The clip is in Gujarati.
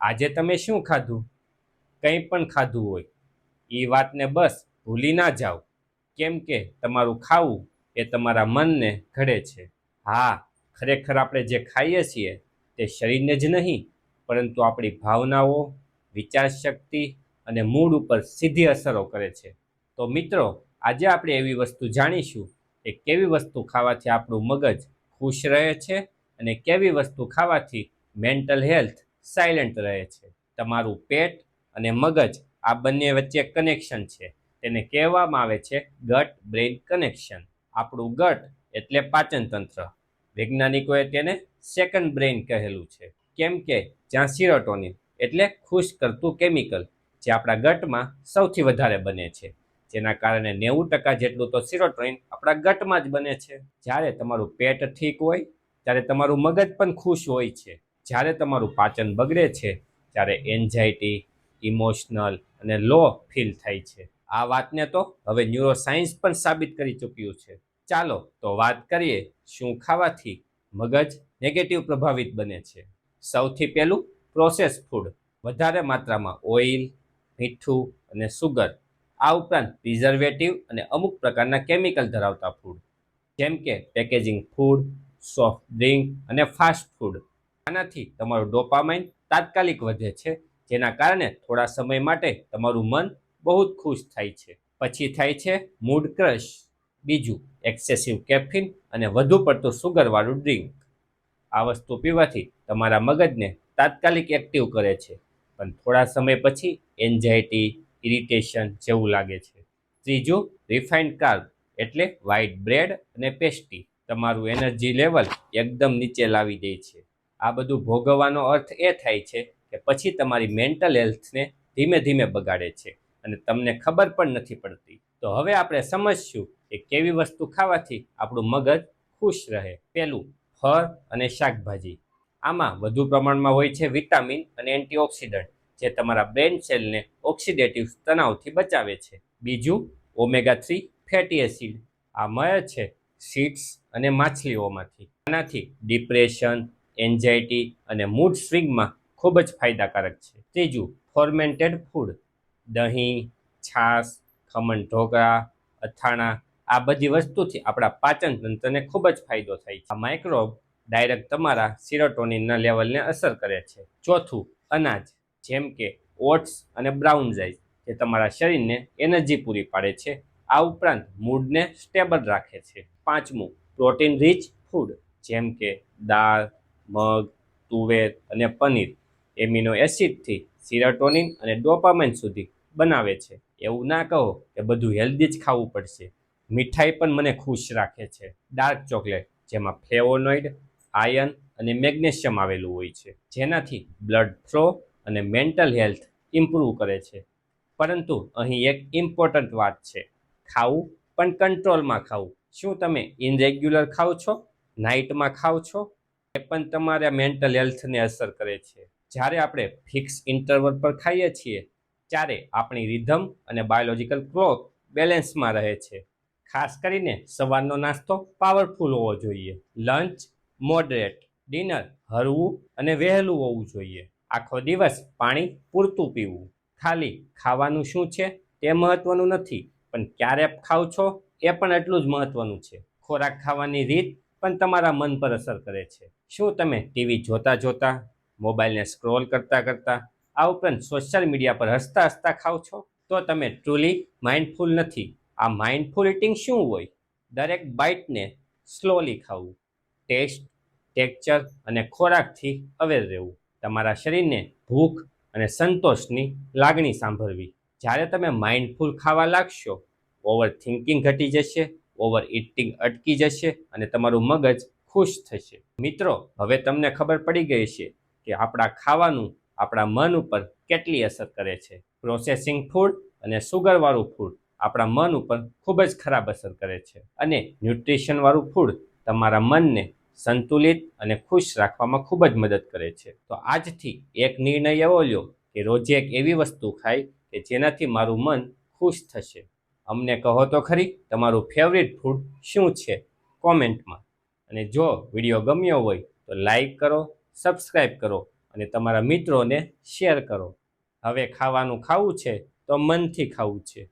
આજે તમે શું ખાધું? કંઈ પણ ખાધું હોય. એ વાતને બસ ભૂલી ના જાઓ. કેમ કે તમારું ખાવું એ તમારા મનને ઘડે છે. હા, ખરેખર આપણે જે ખાઈએ છીએ તે શરીરને જ નહીં, પરંતુ આપણી ભાવનાઓ, વિચારશક્તિ અને મૂડ ઉપર સીધી અસરો કરે છે. તો મિત્રો, આજે આપણે એવી વસ્તુ જાણીશું કે કેવી વસ્તુ ખાવાથી આપણું મગજ ખુશ રહે છે અને કેવી વસ્તુ ખાવાથી મેન્ટલ હેલ્થ સાયલેન્ટ રહે છે. તમારું પેટ અને મગજ આ બંને વચ્ચે કનેક્શન છે. તેને કહેવામાં આવે છે ગટ બ્રેઇન કનેક્શન આપણું ગટ એટલે પાચન તંત્ર. વૈજ્ઞાનિકોએ તેને સેકન્ડ બ્રેઇન કહેલું છે. કેમ કે જ્યાં સિરોટોનિન એટલે ખુશ કરતું કેમિકલ જે આપણા ગટમાં સૌથી વધારે બને છે. જેના કારણે નેવું ટકા જેટલું તો સિરોટોનિન આપણા ગટમાં જ બને છે. જ્યારે તમારું પેટ ઠીક હોય, ત્યારે તમારું મગજ પણ ખુશ હોય છે. જ્યારે તમારું પાચન બગડે છે, ત્યારે એન્ઝાયટી ઇમોશનલ અને લો ફીલ થાય છે. આ વાતને તો હવે ન્યુરોસાયન્સ પણ સાબિત કરી ચૂક્યું છે. ચાલો તો વાત કરીએ શું ખાવાથી મગજ નેગેટિવ પ્રભાવિત બને છે. સૌથી પહેલું પ્રોસેસ ફૂડ વધારે માત્રામાં ઓઇલ મીઠું અને સુગર આ ઉપરાંત પ્રિઝર્વેટિવ અને અમુક પ્રકારના કેમિકલ ધરાવતા ફૂડ જેમ કે પેકેજિંગ ફૂડ સોફ્ટ ડ્રિંક અને ફાસ્ટ ફૂડ આનાથી તમારું ડોપામાઇન તાત્કાલિક વધે છે, જેના કારણે થોડા સમય માટે તમારું મન બહુ જ ખુશ થાય છે. પછી થાય છે મૂડ ક્રશ બીજું એક્સેસિવ કેફીન અને વધુ પડતું સુગરવાળું ડ્રિંક આ વસ્તુ પીવાથી તમારા મગજને તાત્કાલિક એક્ટિવ કરે છે, પણ થોડા સમય પછી એન્ઝાયટી ઇરિટેશન જેવું લાગે છે. ત્રીજું રિફાઇન્ડ કાર્બ એટલે વ્હાઇટ બ્રેડ અને પેસ્ટી તમારું એનર્જી લેવલ એકદમ નીચે લાવી દે છે. આ બધું ભોગવવાનો અર્થ એ થાય છે કે પછી તમારી મેન્ટલ હેલ્થને ધીમે ધીમે બગાડે છે અને તમને ખબર પણ નથી પડતી. તો હવે આપણે સમજશું કે કેવી વસ્તુ ખાવાથી આપણું મગજ ખુશ રહે. પહેલું ફળ અને શાકભાજી. આમાં વધુ પ્રમાણમાં હોય છે વિટામિન અને એન્ટીઓક્સિડન્ટ, જે તમારા બ્રેન સેલને ઓક્સિડેટિવ તણાવથી બચાવે છે. બીજું, ઓમેગા થ્રી ફેટી એસિડ. આ મળે છે સીડ્સ અને માછલીઓમાંથી. આનાથી ડિપ્રેશન એન્ઝાયટી અને મૂડ સ્વિંગમાં ખૂબ જ ફાયદાકારક છે. ત્રીજું ફોર્મેન્ટેડ ફૂડ દહીં, છાશ, ખમણ, ઢોકળા, અથાણા, આ બધી વસ્તુથી આપણા પાચન તંત્રને ખૂબ જ ફાયદો થાય છે. આ માઇક્રોબ ડાયરેક્ટ તમારા સિરોટોનિનના લેવલને અસર કરે છે. ચોથું, અનાજ, જેમ કે ઓટ્સ અને બ્રાઉન રાઈસ, જે તમારા શરીરને એનર્જી પૂરી પાડે છે. આ ઉપરાંત મૂડને સ્ટેબલ રાખે છે. પાંચમું પ્રોટીન રીચ ફૂડ, જેમ કે દાળ મગ, તુવેર અને પનીર, એમિનો એસિડથી સિરાટોનિન અને ડોપામાઇન સુધી બનાવે છે. એવું ના કહો કે બધું હેલ્ધી જ ખાવું પડશે. મીઠાઈ પણ મને ખુશ રાખે છે. ડાર્ક ચોકલેટ જેમાં ફ્લેવોનોઇડ આયર્ન અને મેગ્નેશિયમ આવેલું હોય છે. જેનાથી બ્લડ ફ્લો અને મેન્ટલ હેલ્થ ઇમ્પ્રૂવ કરે છે. પરંતુ અહીં એક ઇમ્પોર્ટન્ટ વાત છે. ખાવું પણ કંટ્રોલમાં ખાવું. શું તમે ઇનરેગ્યુલર ખાવ છો? નાઇટમાં ખાવ છો? એ પણ તમારા મેન્ટલ હેલ્થને અસર કરે છે. જ્યારે આપણે ફિક્સ ઇન્ટરવલ પર ખાઈએ છીએ, ત્યારે આપણી રિધમ અને બાયોલોજિકલ ક્લોક બેલેન્સમાં રહે છે. ખાસ કરીને સવારનો નાસ્તો પાવરફુલ હોવો જોઈએ. લંચ મોડરેટ ડિનર હરવું અને વહેલું હોવું જોઈએ. આખો દિવસ પાણી પૂરતું પીવું. ખાલી ખાવાનું શું છે તે મહત્વનું નથી, પણ ક્યારે ખાવ છો એ પણ એટલું જ મહત્વનું છે. ખોરાક ખાવાની રીત પણ તમારા મન પર અસર કરે છે. શું તમે ટીવી જોતા જોતા, મોબાઈલને સ્ક્રોલ કરતા કરતા, આ ઉપરાંત સોશિયલ મીડિયા પર હસતા હસતા ખાવ છો? તો તમે ટ્રુલી માઇન્ડફુલ નથી. આ માઇન્ડફુલ ઇટિંગ શું હોય? દરેક બાઇટને સ્લોલી ખાવું. ટેસ્ટ ટેક્ચર અને ખોરાકથી અવેર રહેવું. તમારા શરીરને ભૂખ અને સંતોષની લાગણી સાંભળવી. જ્યારે તમે માઇન્ડફુલ ખાવા લાગશો ઓવર થિંકિંગ ઘટી જશે ઓવર ઇટિંગ અટકી જશે અને તમારું મગજ ખુશ થશે. મિત્રો, હવે તમને ખબર પડી ગઈ છે કે આપણા ખાવાનું આપણા મન ઉપર કેટલી અસર કરે છે. પ્રોસેસિંગ ફૂડ અને સુગરવાળું ફૂડ આપણા મન ઉપર ખૂબ જ ખરાબ અસર કરે છે અને ન્યુટ્રિશનવાળું ફૂડ તમારા મનને સંતુલિત અને ખુશ રાખવામાં ખૂબ જ મદદ કરે છે. તો આજથી એક નિર્ણય એવો લ્યો કે રોજે એક એવી વસ્તુ ખાય કે જેનાથી મારું મન ખુશ થશે. અમને કહો તો ખરી, તમારું ફેવરિટ ફૂડ શું છે? કોમેન્ટમાં અને જો વીડિયો ગમ્યો હોય તો લાઈક કરો સબસ્ક્રાઈબ કરો અને તમારા મિત્રોને શેર કરો. હવે ખાવાનું ખાવું છે તો મનથી ખાવું છે.